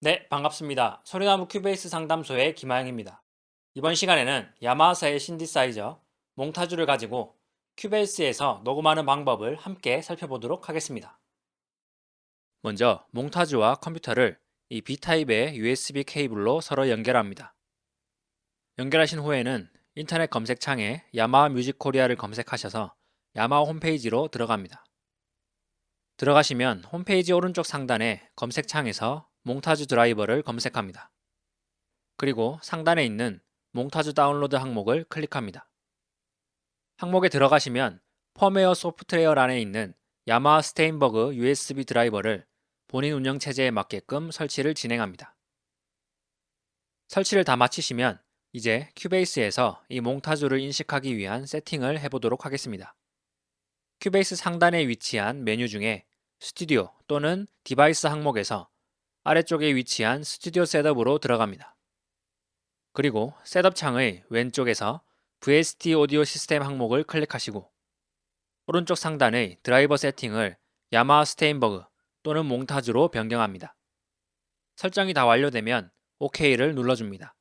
네, 반갑습니다. 소리나무 큐베이스 상담소의 김하영입니다. 이번 시간에는 야마하사의 신디사이저 몽타주를 가지고 큐베이스에서 녹음하는 방법을 함께 살펴보도록 하겠습니다. 먼저 몽타주와 컴퓨터를 이 B타입의 USB 케이블로 서로 연결합니다. 연결하신 후에는 인터넷 검색창에 야마하 뮤직 코리아를 검색하셔서 야마하 홈페이지로 들어갑니다. 들어가시면 홈페이지 오른쪽 상단에 검색창에서 몽타주 드라이버를 검색합니다. 그리고 상단에 있는 몽타주 다운로드 항목을 클릭합니다. 항목에 들어가시면 펌웨어 소프트웨어란에 있는 야마하 스테인버그 USB 드라이버를 본인 운영 체제에 맞게끔 설치를 진행합니다. 설치를 다 마치시면 이제 큐베이스에서 이 몽타주를 인식하기 위한 세팅을 해보도록 하겠습니다. 큐베이스 상단에 위치한 메뉴 중에 스튜디오 또는 디바이스 항목에서 아래쪽에 위치한 스튜디오 셋업으로 들어갑니다. 그리고 셋업 창의 왼쪽에서 VST 오디오 시스템 항목을 클릭하시고 오른쪽 상단의 드라이버 세팅을 야마하 스테인버그 또는 몽타주로 변경합니다. 설정이 다 완료되면 OK를 눌러줍니다.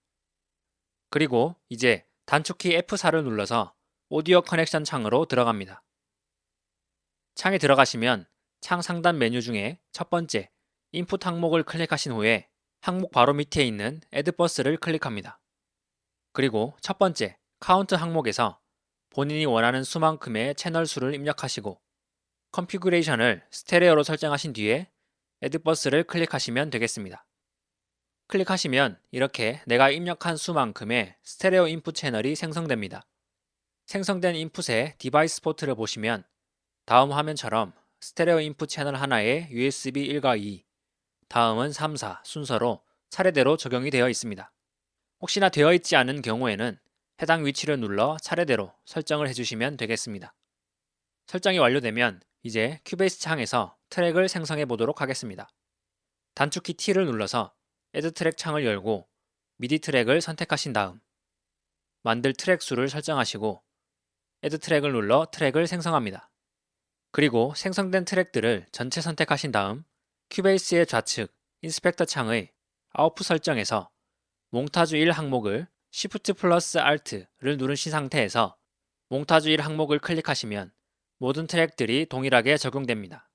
그리고 이제 단축키 F4를 눌러서 오디오 커넥션 창으로 들어갑니다. 창에 들어가시면 창 상단 메뉴 중에 첫 번째 인풋 항목을 클릭하신 후에 항목 바로 밑에 있는 Add 버스를 클릭합니다. 그리고 첫 번째 카운트 항목에서 본인이 원하는 수만큼의 채널 수를 입력하시고 컨피그레이션을 스테레오로 설정하신 뒤에 Add 버스를 클릭하시면 되겠습니다. 클릭하시면 이렇게 내가 입력한 수만큼의 스테레오 인풋 채널이 생성됩니다. 생성된 인풋의 디바이스 포트를 보시면 다음 화면처럼 스테레오 인풋 채널 하나에 USB 1과 2, 다음은 3, 4 순서로 차례대로 적용이 되어 있습니다. 혹시나 되어 있지 않은 경우에는 해당 위치를 눌러 차례대로 설정을 해주시면 되겠습니다. 설정이 완료되면 이제 큐베이스 창에서 트랙을 생성해 보도록 하겠습니다. 단축키 T를 눌러서 Add 트랙 창을 열고 미디 트랙을 선택하신 다음 만들 트랙 수를 설정하시고 Add 트랙을 눌러 트랙을 생성합니다. 그리고 생성된 트랙들을 전체 선택하신 다음 큐베이스의 좌측 인스펙터 창의 아웃풋 설정에서 몽타주 1 항목을 Shift 플러스 Alt를 누르신 상태에서 몽타주 1 항목을 클릭하시면 모든 트랙들이 동일하게 적용됩니다.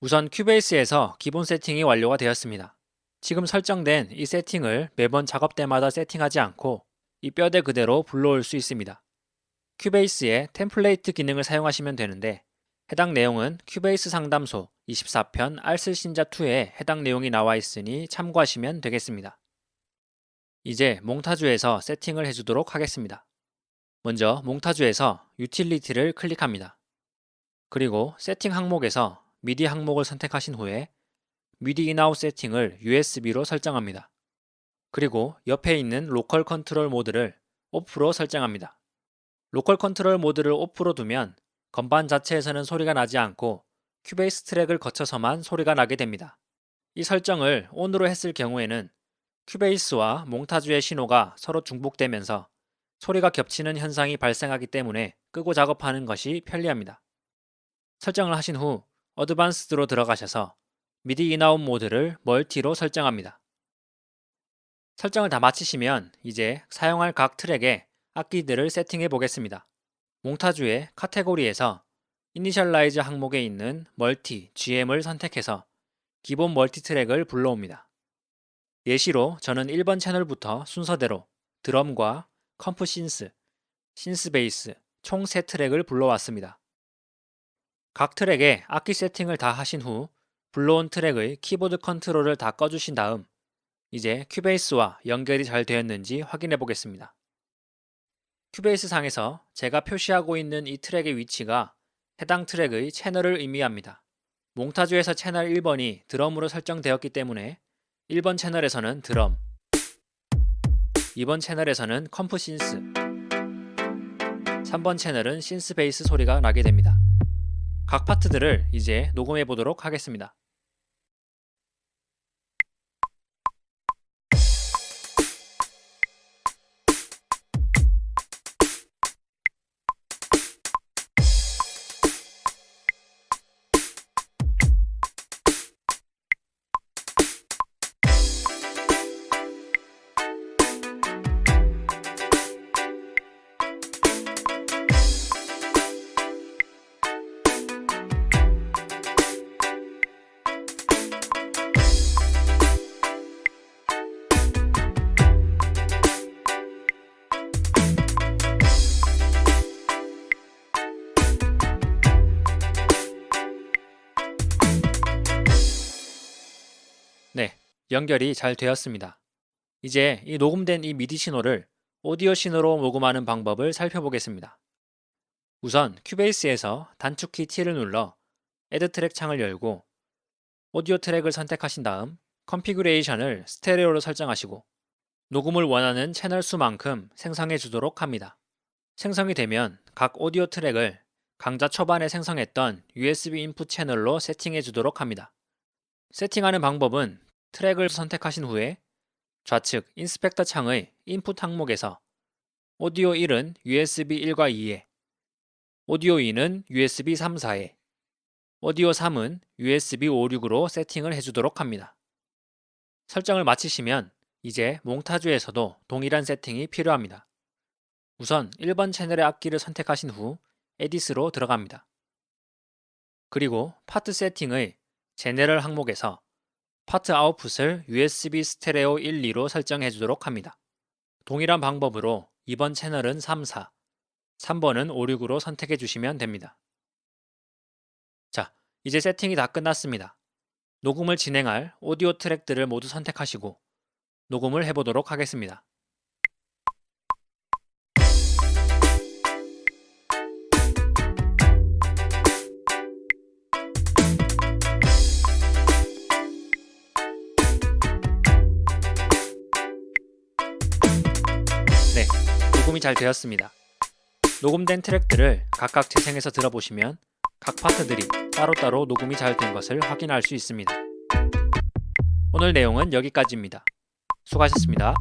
우선 큐베이스에서 기본 세팅이 완료가 되었습니다. 지금 설정된 이 세팅을 매번 작업 때마다 세팅하지 않고 이 뼈대 그대로 불러올 수 있습니다. 큐베이스의 템플레이트 기능을 사용하시면 되는데 해당 내용은 큐베이스 상담소 24편 알쓸 신자 2에 해당 내용이 나와 있으니 참고하시면 되겠습니다. 이제 몽타주에서 세팅을 해주도록 하겠습니다. 먼저 몽타주에서 유틸리티를 클릭합니다. 그리고 세팅 항목에서 미디 항목을 선택하신 후에 미디 인아웃 세팅을 USB로 설정합니다. 그리고 옆에 있는 로컬 컨트롤 모드를 오프로 설정합니다. 로컬 컨트롤 모드를 오프로 두면 건반 자체에서는 소리가 나지 않고 큐베이스 트랙을 거쳐서만 소리가 나게 됩니다. 이 설정을 ON으로 했을 경우에는 큐베이스와 몽타주의 신호가 서로 중복되면서 소리가 겹치는 현상이 발생하기 때문에 끄고 작업하는 것이 편리합니다. 설정을 하신 후 어드밴스드로 들어가셔서 미디 인아웃 모드를 멀티로 설정합니다. 설정을 다 마치시면 이제 사용할 각 트랙에 악기들을 세팅해 보겠습니다. 몽타주의 카테고리에서 이니셜라이즈 항목에 있는 멀티 GM을 선택해서 기본 멀티 트랙을 불러옵니다. 예시로 저는 1번 채널부터 순서대로 드럼과 컴프 신스, 신스 베이스 총 3트랙을 불러왔습니다. 각 트랙에 악기 세팅을 다 하신 후 불러온 트랙의 키보드 컨트롤을 다 꺼주신 다음 이제 큐베이스와 연결이 잘 되었는지 확인해 보겠습니다. 큐베이스 상에서 제가 표시하고 있는 이 트랙의 위치가 해당 트랙의 채널을 의미합니다. 몽타주에서 채널 1번이 드럼으로 설정되었기 때문에 1번 채널에서는 드럼, 2번 채널에서는 컴프 신스, 3번 채널은 신스 베이스 소리가 나게 됩니다. 각 파트들을 이제 녹음해 보도록 하겠습니다. 연결이 잘 되었습니다. 이제 이 녹음된 이 미디 신호를 오디오 신호로 녹음하는 방법을 살펴보겠습니다. 우선 큐베이스에서 단축키 T를 눌러 애드 트랙 창을 열고 오디오 트랙을 선택하신 다음 컨피그레이션을 스테레오로 설정하시고 녹음을 원하는 채널 수만큼 생성해 주도록 합니다. 생성이 되면 각 오디오 트랙을 강좌 초반에 생성했던 USB 인풋 채널로 세팅해 주도록 합니다. 세팅하는 방법은 트랙을 선택하신 후에 좌측 인스펙터 창의 인풋 항목에서 오디오 1은 USB 1과 2에, 오디오 2는 USB 3, 4에, 오디오 3은 USB 5, 6으로 세팅을 해주도록 합니다. 설정을 마치시면 이제 몽타주에서도 동일한 세팅이 필요합니다. 우선 1번 채널의 악기를 선택하신 후 에디스로 들어갑니다. 그리고 파트 세팅의 제네럴 항목에서 파트 아웃풋을 USB 스테레오 1, 2로 설정해 주도록 합니다. 동일한 방법으로 2번 채널은 3, 4, 3번은 5, 6으로 선택해 주시면 됩니다. 자, 이제 세팅이 다 끝났습니다. 녹음을 진행할 오디오 트랙들을 모두 선택하시고 녹음을 해보도록 하겠습니다. 네, 녹음이 잘 되었습니다. 녹음된 트랙들을 각각 재생해서 들어보시면 각 파트들이 따로따로 녹음이 잘 된 것을 확인할 수 있습니다. 오늘 내용은 여기까지입니다. 수고하셨습니다.